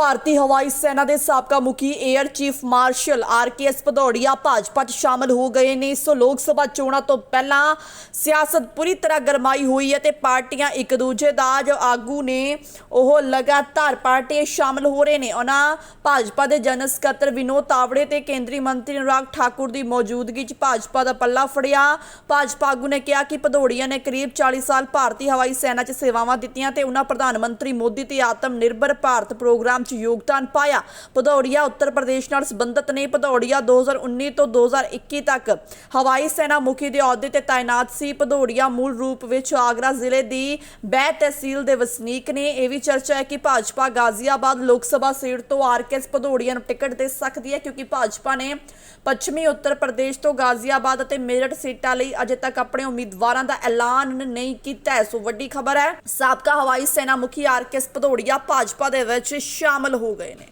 ਭਾਰਤੀ ਹਵਾਈ ਸੈਨਾ ਦੇ ਸਾਬਕਾ ਮੁਖੀ air chief marshal R K S Bhadauria Bhajpa 'ਚ ਸ਼ਾਮਲ ਹੋ ਗਏ ਨੇ। ਸੋ ਲੋਕ ਸਭਾ ਚੋਣਾਂ ਤੋਂ ਪਹਿਲਾਂ ਸਿਆਸਤ ਪੂਰੀ ਤਰ੍ਹਾਂ ਗਰਮਾਈ ਹੋਈ ਹੈ ਤੇ ਪਾਰਟੀਆਂ ਇੱਕ ਦੂਜੇ ਦਾ ਜੋ ਆਗੂ ਨੇ ਉਹ ਲਗਾਤਾਰ ਪਾਰਟੀਆਂ ਸ਼ਾਮਲ ਹੋ ਰਹੇ ਨੇ। ਉਹਨਾਂ ਭਾਜਪਾ ਦੇ ਜਨਰਲ ਸਕੱਤਰ ਵਿਨੋਦ ਤਾਵੜੇ ਤੇ ਕੇਂਦਰੀ ਮੰਤਰੀ ਅਨੁਰਾਗ ਠਾਕੁਰ ਦੀ ਮੌਜੂਦਗੀ 'ਚ ਭਾਜਪਾ ਦਾ ਪੱਲਾ ਫੜਿਆ। ਭਾਜਪਾ ਆਗੂ ਨੇ ਕਿਹਾ ਕਿ ਭਦੌੜੀਆ ਨੇ ਕਰੀਬ 40 ਸਾਲ ਭਾਰਤੀ ਹਵਾਈ ਸੈਨਾ 'ਚ ਸੇਵਾਵਾਂ ਦਿੱਤੀਆਂ ਤੇ ਉਹਨਾਂ ਪ੍ਰਧਾਨ ਮੰਤਰੀ ਮੋਦੀ ਤੇ ਆਤਮ ਨਿਰਭਰ ਭਾਰਤ ਪ੍ਰੋਗਰਾਮ 'ਚ ਯੋਗਦਾਨ ਪਾਇਆ। ਭਦੌੜੀਆ ਉੱਤਰ ਪ੍ਰਦੇਸ਼ ਨਾਲ ਸੰਬੰਧਿਤ ਨੇ। ਭਦੌੜੀਆ 2019 ਤੋਂ 2021 ਤੱਕ ਹਵਾਈ ਸੈਨਾ ਮੁਖੀ ਦੇ ਅਹੁਦੇ ਤੇ ਤਾਇਨਾਤ ਸੀ। ਭਦੌੜੀਆ ਮੂਲ ਰੂਪ ਵਿੱਚ ਆਗਰਾ ਜ਼ਿਲ੍ਹੇ ਦੀ ਬਹਿ ਤਹਿਸੀਲ ਦੇ ਵਸਨੀਕ ਨੇ। ਇਹ ਵੀ ਚਰਚਾ ਹੈ ਕਿ ਭਾਜਪਾ ਗਾਜ਼ੀਆਬਾਦ ਲੋਕ ਸਭਾ ਸੀਟ ਤੋਂ ਆਰਕੇਐਸ ਭਦੌੜੀਆ ਨੂੰ ਟਿਕਟ ਦੇ ਸਕਦੀ ਹੈ ਕਿਉਂਕਿ ਭਾਜਪਾ ਨੇ ਪੱਛਮੀ ਉੱਤਰ ਪ੍ਰਦੇਸ਼ ਤੋਂ ਗਾਜ਼ੀਆਬਾਦ ਅਤੇ ਮੇਰਠ ਸੀਟਾਂ ਲਈ ਅਜੇ ਤੱਕ ਆਪਣੇ ਉਮੀਦਵਾਰਾਂ ਦਾ ਐਲਾਨ ਨਹੀਂ ਕੀਤਾ ਹੈ। ਸੋ ਵੱਡੀ ਖਬਰ ਹੈ, ਸਾਬਕਾ ਹਵਾਈ ਸੈਨਾ ਮੁਖੀ ਆਰਕੇਐਸ ਭਦੌੜੀਆ ਭਾਜਪਾ ਦੇ ਵਿੱਚ ਸ਼ਾਮਲ ਅਮਲ ਹੋ ਗਏ ਨੇ।